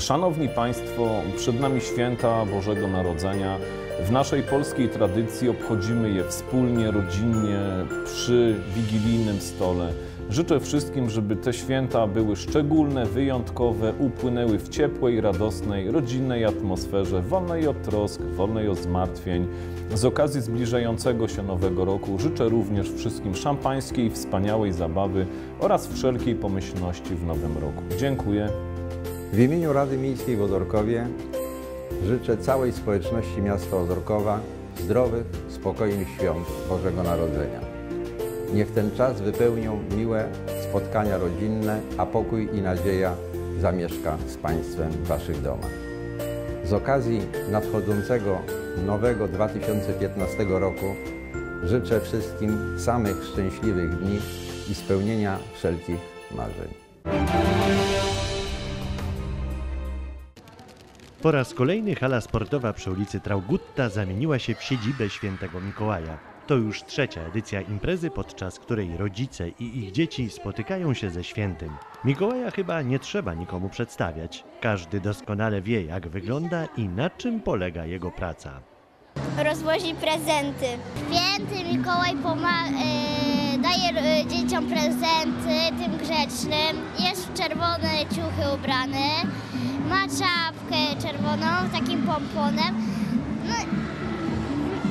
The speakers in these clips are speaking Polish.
Szanowni Państwo, przed nami święta Bożego Narodzenia. W naszej polskiej tradycji obchodzimy je wspólnie, rodzinnie, przy wigilijnym stole. Życzę wszystkim, żeby te święta były szczególne, wyjątkowe, upłynęły w ciepłej, radosnej, rodzinnej atmosferze, wolnej od trosk, wolnej od zmartwień. Z okazji zbliżającego się Nowego Roku życzę również wszystkim szampańskiej, wspaniałej zabawy oraz wszelkiej pomyślności w Nowym Roku. Dziękuję. W imieniu Rady Miejskiej w Odorkowie życzę całej społeczności miasta Odorkowa zdrowych, spokojnych świąt Bożego Narodzenia. Niech ten czas wypełnią miłe spotkania rodzinne, a pokój i nadzieja zamieszka z Państwem w Waszych domach. Z okazji nadchodzącego nowego 2015 roku życzę wszystkim samych szczęśliwych dni i spełnienia wszelkich marzeń. Po raz kolejny hala sportowa przy ulicy Traugutta zamieniła się w siedzibę Świętego Mikołaja. To już trzecia edycja imprezy, podczas której rodzice i ich dzieci spotykają się ze świętym. Mikołaja chyba nie trzeba nikomu przedstawiać. Każdy doskonale wie, jak wygląda i na czym polega jego praca. rozwozi prezenty. Święty Mikołaj e, daje e, dzieciom prezenty, tym grzecznym. Jest w czerwone ciuchy ubrany, ma czapkę czerwoną z takim pomponem. No,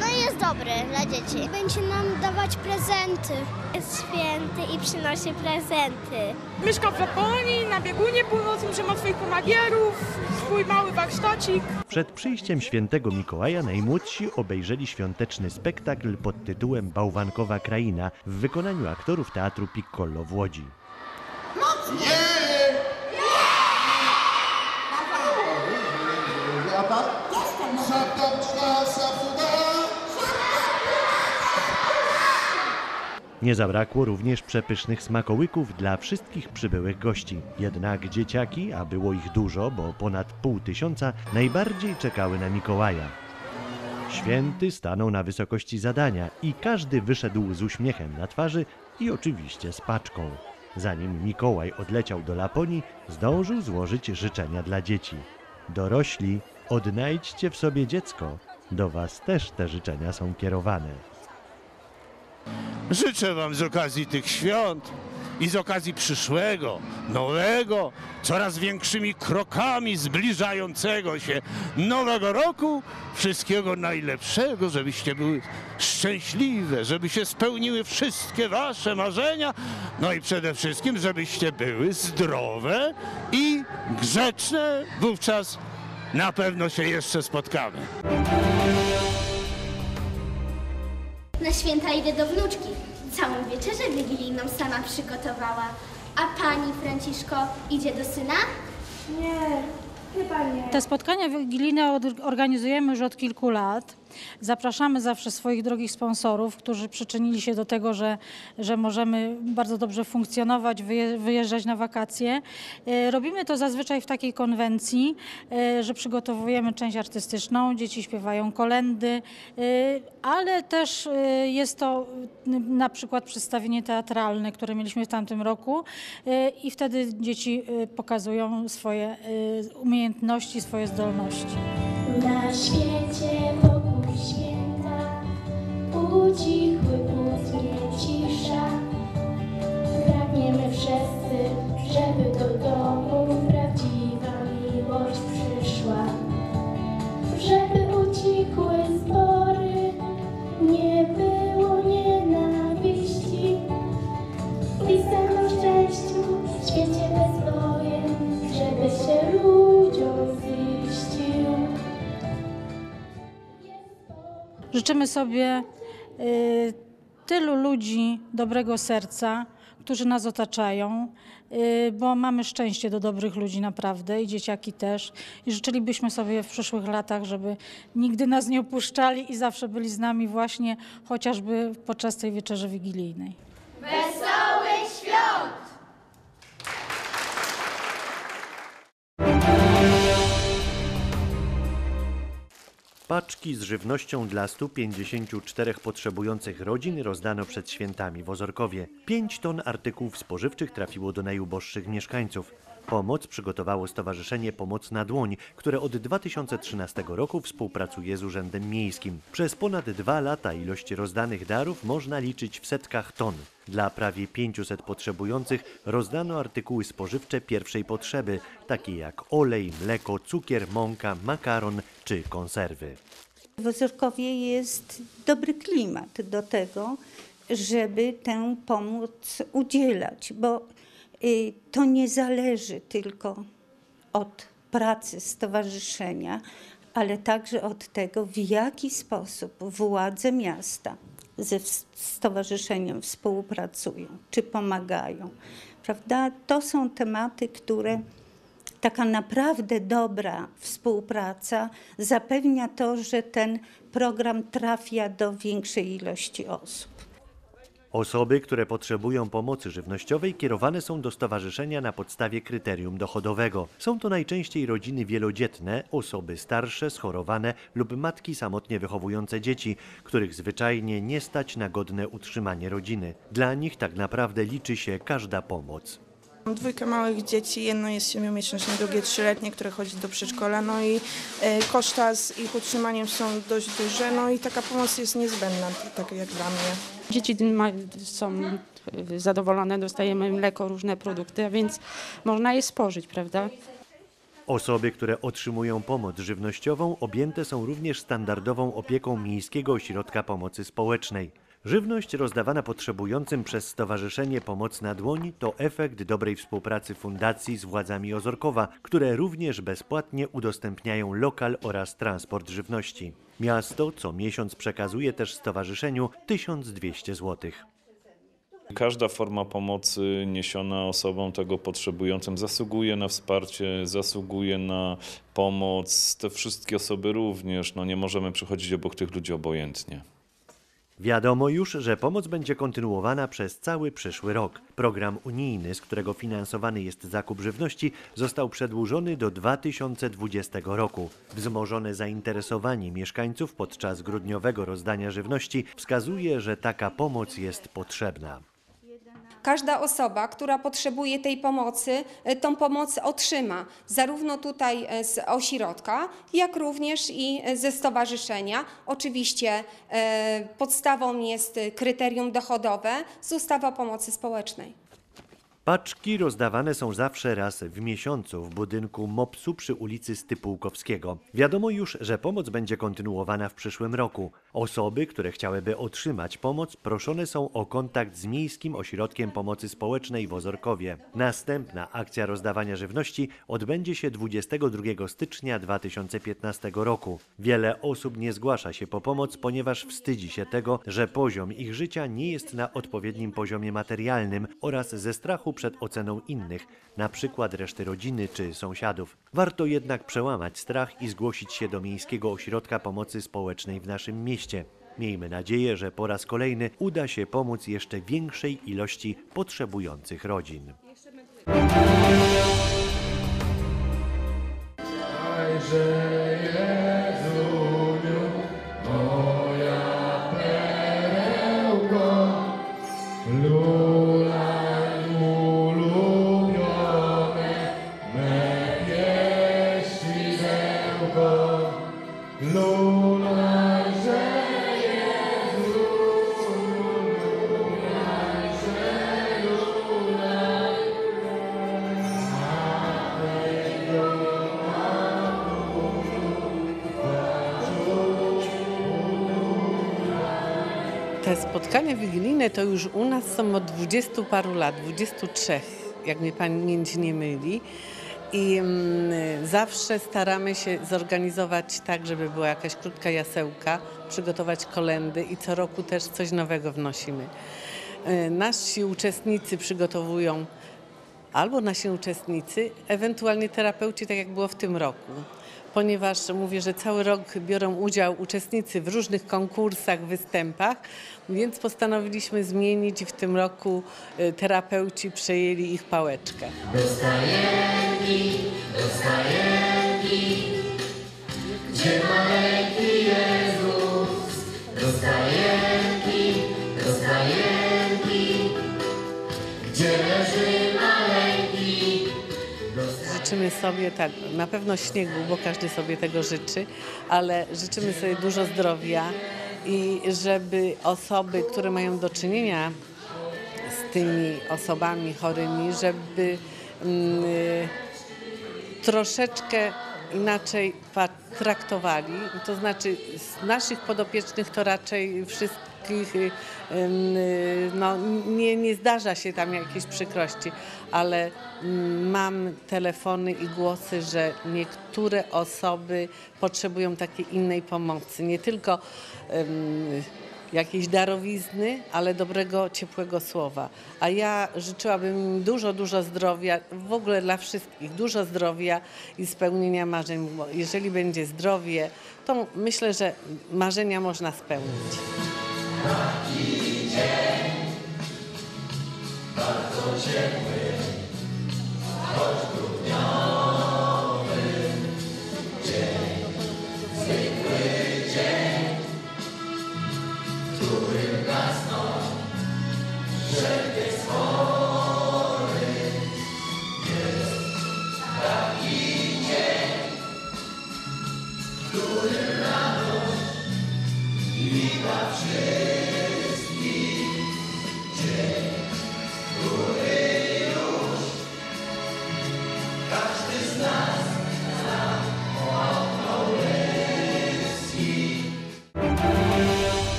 no i jest dobry dla dzieci. Będzie nam dawać prezenty. Jest święty i przynosi prezenty. Mieszka w Laponii, na biegunie północnym, że ma swoich pomagierów, swój mały warsztacik. Przed przyjściem świętego Mikołaja najmłodsi obejrzeli świąteczny spektakl pod tytułem Bałwankowa Kraina w wykonaniu aktorów Teatru Piccolo w Łodzi. Nie zabrakło również przepysznych smakołyków dla wszystkich przybyłych gości. Jednak dzieciaki, a było ich dużo, bo ponad pół tysiąca, najbardziej czekały na Mikołaja. Święty stanął na wysokości zadania i każdy wyszedł z uśmiechem na twarzy i oczywiście z paczką. Zanim Mikołaj odleciał do Laponii, zdążył złożyć życzenia dla dzieci. Dorośli, odnajdźcie w sobie dziecko. Do Was też te życzenia są kierowane. Życzę Wam z okazji tych świąt i z okazji przyszłego, nowego, coraz większymi krokami zbliżającego się nowego roku wszystkiego najlepszego, żebyście były szczęśliwe, żeby się spełniły wszystkie Wasze marzenia, no i przede wszystkim, żebyście były zdrowe i grzeczne. Wówczas na pewno się jeszcze spotkamy. Na święta idę do wnuczki. Całą wieczerzę wigilijną sama przygotowała. A pani Franciszko idzie do syna? Nie, chyba nie. Te spotkania wigilijne organizujemy już od kilku lat. Zapraszamy zawsze swoich drogich sponsorów, którzy przyczynili się do tego, że, że możemy bardzo dobrze funkcjonować, wyje- wyjeżdżać na wakacje. E, Robimy to zazwyczaj w takiej konwencji, e, że przygotowujemy część artystyczną, dzieci śpiewają kolendy, e, ale też jest to na przykład przedstawienie teatralne, które mieliśmy w tamtym roku i wtedy dzieci pokazują swoje umiejętności, swoje zdolności. Na świecie ucichły płótnie cisza. Pragniemy wszyscy, żeby do domu prawdziwa miłość przyszła. Żeby ucichły spory, nie było nienawiści. Pisem o szczęściu, świecie bez żeby się ludziom ziścił. Życzymy sobie tylu ludzi dobrego serca, którzy nas otaczają, y, bo mamy szczęście do dobrych ludzi naprawdę i dzieciaki też. I życzylibyśmy sobie w przyszłych latach, żeby nigdy nas nie opuszczali i zawsze byli z nami właśnie chociażby podczas tej wieczerzy wigilijnej. Paczki z żywnością dla 154 potrzebujących rodzin rozdano przed świętami w Ozorkowie. 5 ton artykułów spożywczych trafiło do najuboższych mieszkańców. Pomoc przygotowało Stowarzyszenie Pomoc na Dłoń, które od 2013 roku współpracuje z Urzędem Miejskim. Przez ponad dwa lata ilość rozdanych darów można liczyć w setkach ton. Dla prawie 500 potrzebujących rozdano artykuły spożywcze pierwszej potrzeby, takie jak olej, mleko, cukier, mąka, makaron czy konserwy. W Ozorkowie jest dobry klimat do tego, żeby tę pomoc udzielać, bo to nie zależy tylko od pracy stowarzyszenia, ale także od tego, w jaki sposób władze miasta ze stowarzyszeniem współpracują, czy pomagają. Prawda? To są tematy, które taka naprawdę dobra współpraca zapewnia to, że ten program trafia do większej ilości osób. Osoby, które potrzebują pomocy żywnościowej, kierowane są do stowarzyszenia na podstawie kryterium dochodowego. Są to najczęściej rodziny wielodzietne, osoby starsze, schorowane lub matki samotnie wychowujące dzieci, których zwyczajnie nie stać na godne utrzymanie rodziny. Dla nich tak naprawdę liczy się każda pomoc. Mam dwójkę małych dzieci, jedno jest siedmiomiesięczne, drugie trzyletnie, które chodzi do przedszkola, no i e, koszta z ich utrzymaniem są dość duże, no i taka pomoc jest niezbędna, tak jak dla mnie. Dzieci są y, zadowolone, dostajemy mleko, różne produkty, a więc można je spożyć, prawda? Osoby, które otrzymują pomoc żywnościową, objęte są również standardową opieką Miejskiego Ośrodka Pomocy Społecznej. Żywność rozdawana potrzebującym przez Stowarzyszenie Pomoc na Dłoń to efekt dobrej współpracy fundacji z władzami Ozorkowa, które również bezpłatnie udostępniają lokal oraz transport żywności. Miasto co miesiąc przekazuje też stowarzyszeniu 1200 zł. Każda forma pomocy niesiona osobom tego potrzebującym zasługuje na wsparcie, zasługuje na pomoc. Te wszystkie osoby również. No nie możemy przechodzić obok tych ludzi obojętnie. Wiadomo już, że pomoc będzie kontynuowana przez cały przyszły rok. Program unijny, z którego finansowany jest zakup żywności, został przedłużony do 2020 roku. Wzmożone zainteresowanie mieszkańców podczas grudniowego rozdania żywności wskazuje, że taka pomoc jest potrzebna. Każda osoba, która potrzebuje tej pomocy, e, tą pomoc otrzyma, zarówno tutaj e, z ośrodka, jak również i e, ze stowarzyszenia. Oczywiście podstawą jest kryterium dochodowe z ustawy o pomocy społecznej. Paczki rozdawane są zawsze raz w miesiącu w budynku MOPS-u przy ulicy Stypułkowskiego. Wiadomo już, że pomoc będzie kontynuowana w przyszłym roku. Osoby, które chciałyby otrzymać pomoc, proszone są o kontakt z Miejskim Ośrodkiem Pomocy Społecznej w Ozorkowie. Następna akcja rozdawania żywności odbędzie się 22 stycznia 2015 roku. Wiele osób nie zgłasza się po pomoc, ponieważ wstydzi się tego, że poziom ich życia nie jest na odpowiednim poziomie materialnym oraz ze strachu przed oceną innych, na przykład reszty rodziny czy sąsiadów. Warto jednak przełamać strach i zgłosić się do Miejskiego Ośrodka Pomocy Społecznej w naszym mieście. Miejmy nadzieję, że po raz kolejny uda się pomóc jeszcze większej ilości potrzebujących rodzin. Te spotkania wigilijne to już u nas są od 20 paru lat, 23, jak mnie pamięć nie myli. I mm, zawsze staramy się zorganizować tak, żeby była jakaś krótka jasełka, przygotować kolendy i co roku też coś nowego wnosimy. Y, Nasi uczestnicy przygotowują albo nasi uczestnicy, ewentualnie terapeuci, tak jak było w tym roku. Ponieważ mówię, że cały rok biorą udział uczestnicy w różnych konkursach, występach, więc postanowiliśmy zmienić i w tym roku y, terapeuci przejęli ich pałeczkę. Życzymy sobie, tak, na pewno śniegu, bo każdy sobie tego życzy, ale życzymy sobie dużo zdrowia i żeby osoby, które mają do czynienia z tymi osobami chorymi, żeby mm, y, troszeczkę inaczej traktowali. To znaczy z naszych podopiecznych to raczej wszystkich y, ym, y, no, nie, nie zdarza się tam jakieś przykrości, ale mm, mam telefony i głosy, że niektóre osoby potrzebują takiej innej pomocy. Nie tylko jakiejś darowizny, ale dobrego, ciepłego słowa. A ja życzyłabym dużo, dużo zdrowia, w ogóle dla wszystkich, dużo zdrowia i spełnienia marzeń. Bo jeżeli będzie zdrowie, to myślę, że marzenia można spełnić taki dzień bardzo ciepły, choć grudniowy.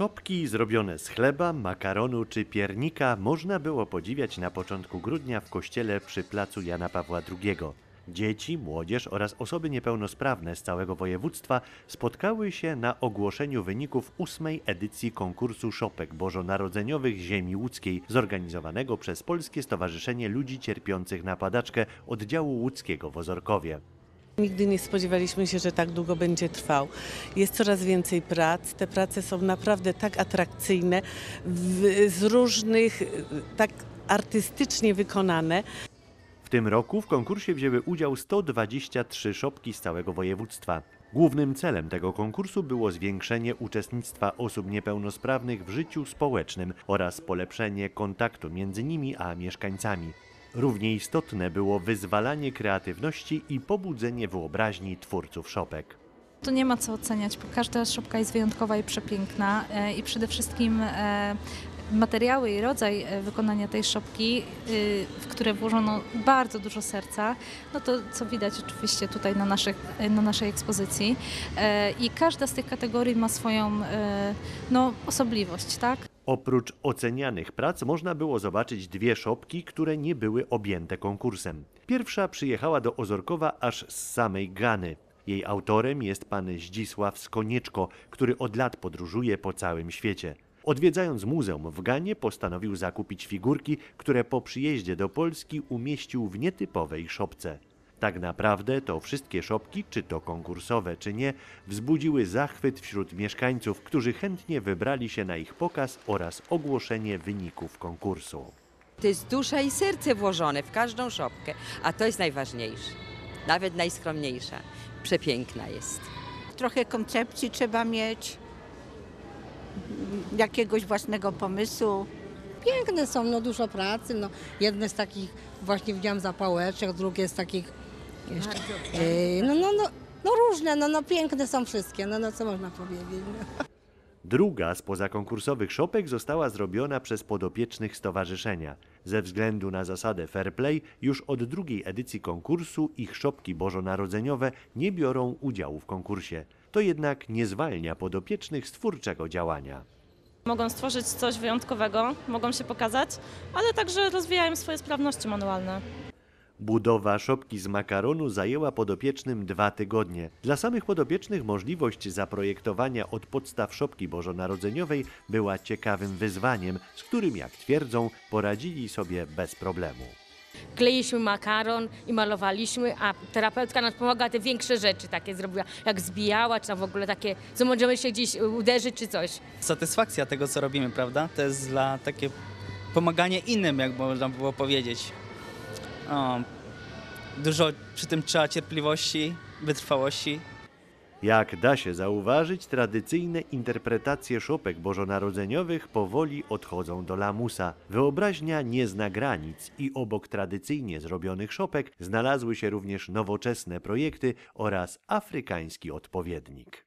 Szopki zrobione z chleba, makaronu czy piernika można było podziwiać na początku grudnia w kościele przy placu Jana Pawła II. Dzieci, młodzież oraz osoby niepełnosprawne z całego województwa spotkały się na ogłoszeniu wyników ósmej edycji konkursu szopek bożonarodzeniowych ziemi łódzkiej, zorganizowanego przez Polskie Stowarzyszenie Ludzi Cierpiących na Padaczkę oddziału łódzkiego w Ozorkowie. Nigdy nie spodziewaliśmy się, że tak długo będzie trwał. Jest coraz więcej prac. Te prace są naprawdę tak atrakcyjne, w, z różnych, tak artystycznie wykonane. Tym roku w konkursie wzięły udział 123 szopki z całego województwa. Głównym celem tego konkursu było zwiększenie uczestnictwa osób niepełnosprawnych w życiu społecznym oraz polepszenie kontaktu między nimi a mieszkańcami. Równie istotne było wyzwalanie kreatywności i pobudzenie wyobraźni twórców szopek. Tu nie ma co oceniać, bo każda szopka jest wyjątkowa i przepiękna e, i przede wszystkim e, materiały i rodzaj e, wykonania tej szopki, w które włożono bardzo dużo serca, no to co widać oczywiście tutaj na, naszych, na naszej ekspozycji i każda z tych kategorii ma swoją no, osobliwość, tak? Oprócz ocenianych prac można było zobaczyć dwie szopki, które nie były objęte konkursem. Pierwsza przyjechała do Ozorkowa aż z samej Gany. Jej autorem jest pan Zdzisław Skonieczko, który od lat podróżuje po całym świecie. Odwiedzając muzeum w Ganie postanowił zakupić figurki, które po przyjeździe do Polski umieścił w nietypowej szopce. Tak naprawdę to wszystkie szopki, czy to konkursowe, czy nie, wzbudziły zachwyt wśród mieszkańców, którzy chętnie wybrali się na ich pokaz oraz ogłoszenie wyników konkursu. To jest dusza i serce włożone w każdą szopkę, a to jest najważniejsze. Nawet najskromniejsza. Przepiękna jest. Trochę koncepcji trzeba mieć, jakiegoś własnego pomysłu. Piękne są, no dużo pracy. No, jedne z takich właśnie widziałam zapałeczek, drugie z takich jeszcze, e, no, no, no, no różne, no, no piękne są wszystkie, no, no co można powiedzieć. No. Druga z pozakonkursowych szopek została zrobiona przez podopiecznych stowarzyszenia. Ze względu na zasadę fair play już od drugiej edycji konkursu ich szopki bożonarodzeniowe nie biorą udziału w konkursie. To jednak nie zwalnia podopiecznych z twórczego działania. Mogą stworzyć coś wyjątkowego, mogą się pokazać, ale także rozwijają swoje sprawności manualne. Budowa szopki z makaronu zajęła podopiecznym dwa tygodnie. Dla samych podopiecznych możliwość zaprojektowania od podstaw szopki bożonarodzeniowej była ciekawym wyzwaniem, z którym, jak twierdzą, poradzili sobie bez problemu. Kleiliśmy makaron i malowaliśmy, a terapeutka nam pomagała te większe rzeczy takie zrobiła, jak zbijała, czy tam w ogóle takie, co możemy się gdzieś uderzyć, czy coś. satysfakcja tego, co robimy, prawda? To jest dla takie pomaganie innym, jak można było powiedzieć. Dużo przy tym trzeba cierpliwości, wytrwałości. Jak da się zauważyć, tradycyjne interpretacje szopek bożonarodzeniowych powoli odchodzą do lamusa. Wyobraźnia nie zna granic i obok tradycyjnie zrobionych szopek znalazły się również nowoczesne projekty oraz afrykański odpowiednik.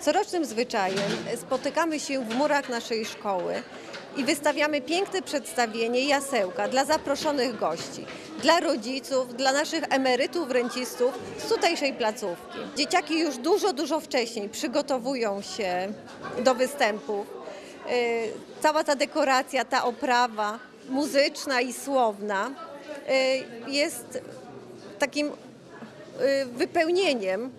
Corocznym zwyczajem spotykamy się w murach naszej szkoły i wystawiamy piękne przedstawienie jasełka dla zaproszonych gości, dla rodziców, dla naszych emerytów, rencistów z tutejszej placówki. Dzieciaki już dużo, dużo wcześniej przygotowują się do występów. Y, Cała ta dekoracja, ta oprawa muzyczna i słowna y, jest takim y, wypełnieniem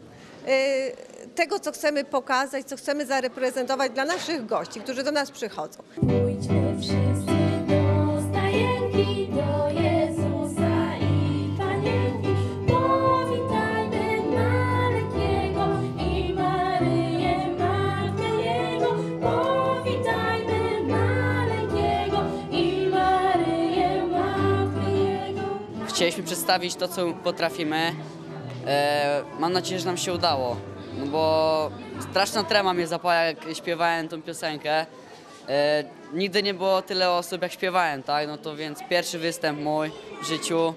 tego, co chcemy pokazać, co chcemy zareprezentować dla naszych gości, którzy do nas przychodzą. Pójdźmy wszyscy do stajenki, do Jezusa i Panienki. Powitajmy i Maryję, Matkę Jego. Powitajmy i Maryję, Matkę Jego. Chcieliśmy przedstawić to, co potrafimy. E, mam nadzieję, że nam się udało. No bo straszna trema mnie zapała, jak śpiewałem tą piosenkę. E, nigdy nie było tyle osób, jak śpiewałem, tak? No to więc pierwszy występ mój w życiu.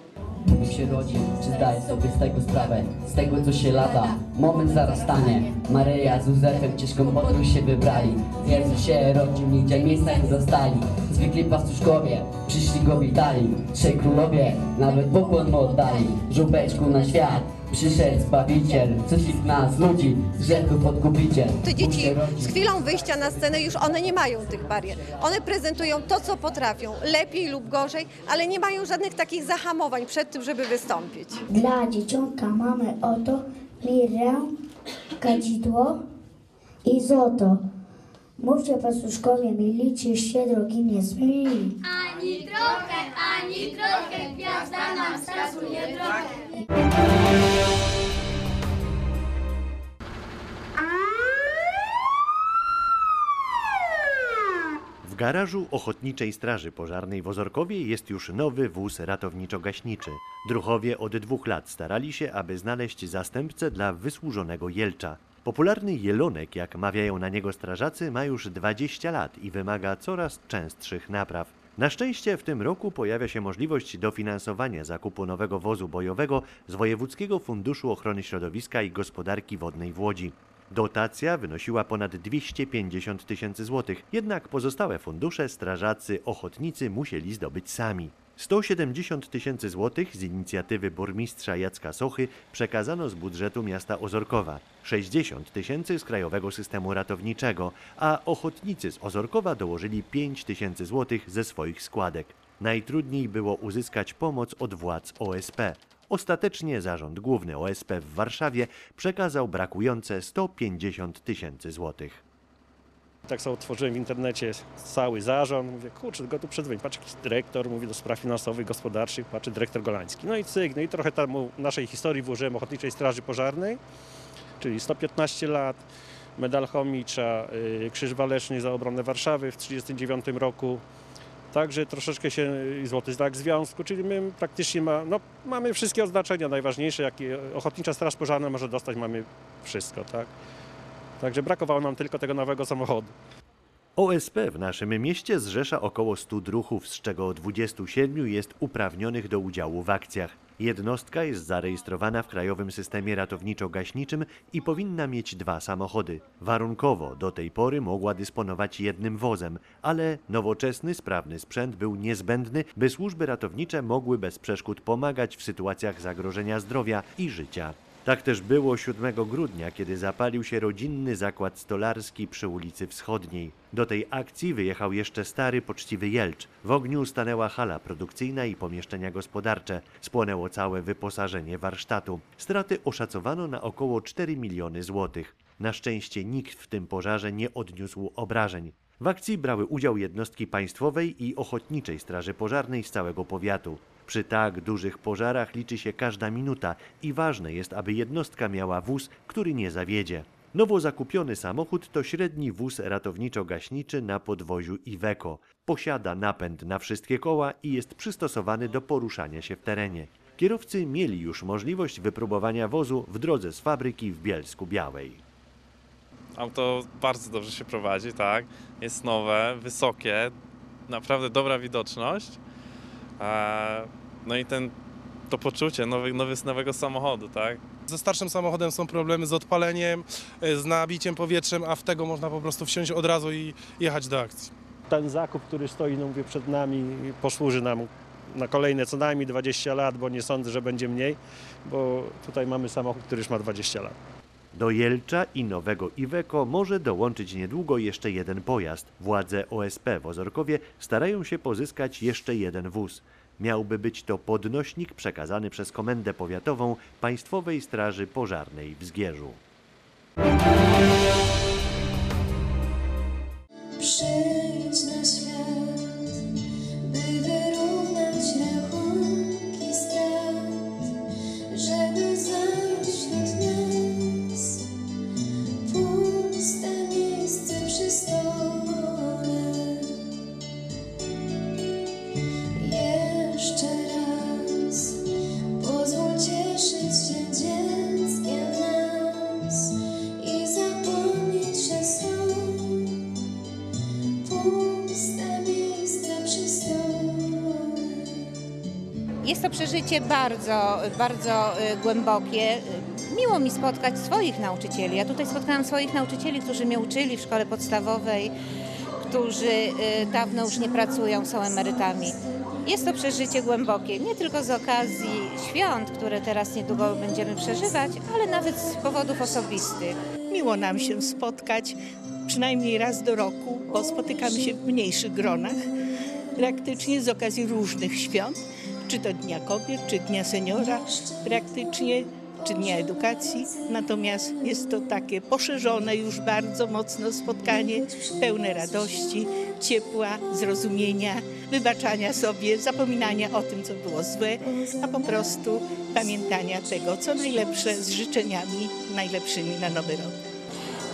Bóg się rodzi, czy zdaje sobie z tego sprawę? Z tego co się lata, moment zaraz stanie Maryja z Józefem ciężką podróż się wybrali Jezus się rodził, nigdzie miejsca nie zostali Zwykli pastuszkowie przyszli go witali Trzej królowie nawet pokłon mu oddali Żubeczku na świat przyszedł Zbawiciel Wszystkich nas, ludzi, z grzechów odkupiciel Te dzieci z chwilą wyjścia na scenę już one nie mają tych barier. One prezentują to, co potrafią, lepiej lub gorzej, ale nie mają żadnych takich zahamowań przed tym, żeby wystąpić. Dla dzieciątka mamy oto mirę, kadzidło i złoto. Mówcie pastuszkowie, milicie się drogi nie zmyli. Ani trochę, ani trochę, gwiazda nam wskazuje drogę. W garażu Ochotniczej Straży Pożarnej w Ozorkowie jest już nowy wóz ratowniczo-gaśniczy. Druchowie od dwóch lat starali się, aby znaleźć zastępcę dla wysłużonego jelcza. Popularny jelonek, jak mawiają na niego strażacy, ma już 20 lat i wymaga coraz częstszych napraw. Na szczęście w tym roku pojawia się możliwość dofinansowania zakupu nowego wozu bojowego z Wojewódzkiego Funduszu Ochrony Środowiska i Gospodarki Wodnej w Łodzi. Dotacja wynosiła ponad 250 tysięcy złotych, jednak pozostałe fundusze strażacy ochotnicy musieli zdobyć sami. 170 tysięcy złotych z inicjatywy burmistrza Jacka Sochy przekazano z budżetu miasta Ozorkowa, 60 tysięcy z Krajowego Systemu Ratowniczego, a ochotnicy z Ozorkowa dołożyli 5 tysięcy złotych ze swoich składek. Najtrudniej było uzyskać pomoc od władz OSP. Ostatecznie Zarząd Główny OSP w Warszawie przekazał brakujące 150 tysięcy złotych. Tak sobie otworzyłem w internecie cały zarząd, mówię, kurczę, go tu przedzwonić. Patrz, jakiś dyrektor, mówi do spraw finansowych, gospodarczych, patrzy, dyrektor Golański. No i cyk, no i trochę tam naszej historii włożyłem Ochotniczej Straży Pożarnej, czyli 115 lat, medal Chomicza, y, Krzyż Waleczny za obronę Warszawy w 1939 roku. Także troszeczkę się złoty znak związku, czyli my praktycznie ma, no, mamy wszystkie oznaczenia najważniejsze, jakie Ochotnicza Straż Pożarna może dostać, mamy wszystko, tak? Także brakowało nam tylko tego nowego samochodu. OSP w naszym mieście zrzesza około 100 druhów, z czego 27 jest uprawnionych do udziału w akcjach. Jednostka jest zarejestrowana w Krajowym Systemie Ratowniczo-Gaśniczym i powinna mieć dwa samochody. Warunkowo do tej pory mogła dysponować jednym wozem, ale nowoczesny, sprawny sprzęt był niezbędny, by służby ratownicze mogły bez przeszkód pomagać w sytuacjach zagrożenia zdrowia i życia. Tak też było 7 grudnia, kiedy zapalił się rodzinny zakład stolarski przy ulicy Wschodniej. Do tej akcji wyjechał jeszcze stary, poczciwy Jelcz. W ogniu stanęła hala produkcyjna i pomieszczenia gospodarcze. Spłonęło całe wyposażenie warsztatu. Straty oszacowano na około 4 miliony złotych. Na szczęście nikt w tym pożarze nie odniósł obrażeń. W akcji brały udział jednostki państwowej i ochotniczej straży pożarnej z całego powiatu. Przy tak dużych pożarach liczy się każda minuta i ważne jest, aby jednostka miała wóz, który nie zawiedzie. Nowo zakupiony samochód to średni wóz ratowniczo-gaśniczy na podwoziu Iveco. Posiada napęd na wszystkie koła i jest przystosowany do poruszania się w terenie. Kierowcy mieli już możliwość wypróbowania wozu w drodze z fabryki w Bielsku Białej. Auto bardzo dobrze się prowadzi, tak. Jest nowe, wysokie, naprawdę dobra widoczność. No i ten, to poczucie nowy, nowy, nowego samochodu, tak. Ze starszym samochodem są problemy z odpaleniem, e, z nabiciem powietrzem, a w tego można po prostu wsiąść od razu i jechać do akcji. Ten zakup, który stoi, no mówię, przed nami, posłuży nam na kolejne co najmniej 20 lat, bo nie sądzę, że będzie mniej, bo tutaj mamy samochód, który już ma 20 lat. Do Jelcza i nowego Iveco może dołączyć niedługo jeszcze jeden pojazd. Władze OSP w Ozorkowie starają się pozyskać jeszcze jeden wóz. Miałby być to podnośnik przekazany przez Komendę Powiatową Państwowej Straży Pożarnej w Zgierzu. Bardzo, bardzo y, głębokie. Miło mi spotkać swoich nauczycieli. Ja tutaj spotkałam swoich nauczycieli, którzy mnie uczyli w szkole podstawowej, którzy y, dawno już nie pracują, są emerytami. Jest to przeżycie głębokie, nie tylko z okazji świąt, które teraz niedługo będziemy przeżywać, ale nawet z powodów osobistych. Miło nam się spotkać przynajmniej raz do roku, bo spotykamy się w mniejszych gronach, praktycznie z okazji różnych świąt, czy to Dnia Kobiet, czy Dnia Seniora, praktycznie, czy Dnia Edukacji. Natomiast jest to takie poszerzone już bardzo mocno spotkanie, pełne radości, ciepła, zrozumienia, wybaczania sobie, zapominania o tym, co było złe, a po prostu pamiętania tego, co najlepsze z życzeniami najlepszymi na nowy rok.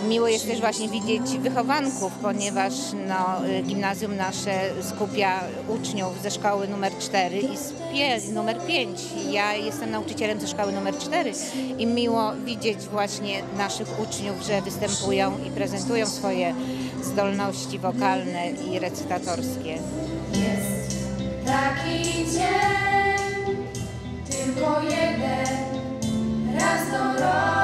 Miło jest też właśnie widzieć wychowanków, ponieważ no, y, gimnazjum nasze skupia uczniów ze szkoły numer 4 i z pie, numer 5. Ja jestem nauczycielem ze szkoły numer 4 i miło widzieć właśnie naszych uczniów, że występują i prezentują swoje zdolności wokalne i recytatorskie. Jest taki dzień, tylko jeden, raz do roku.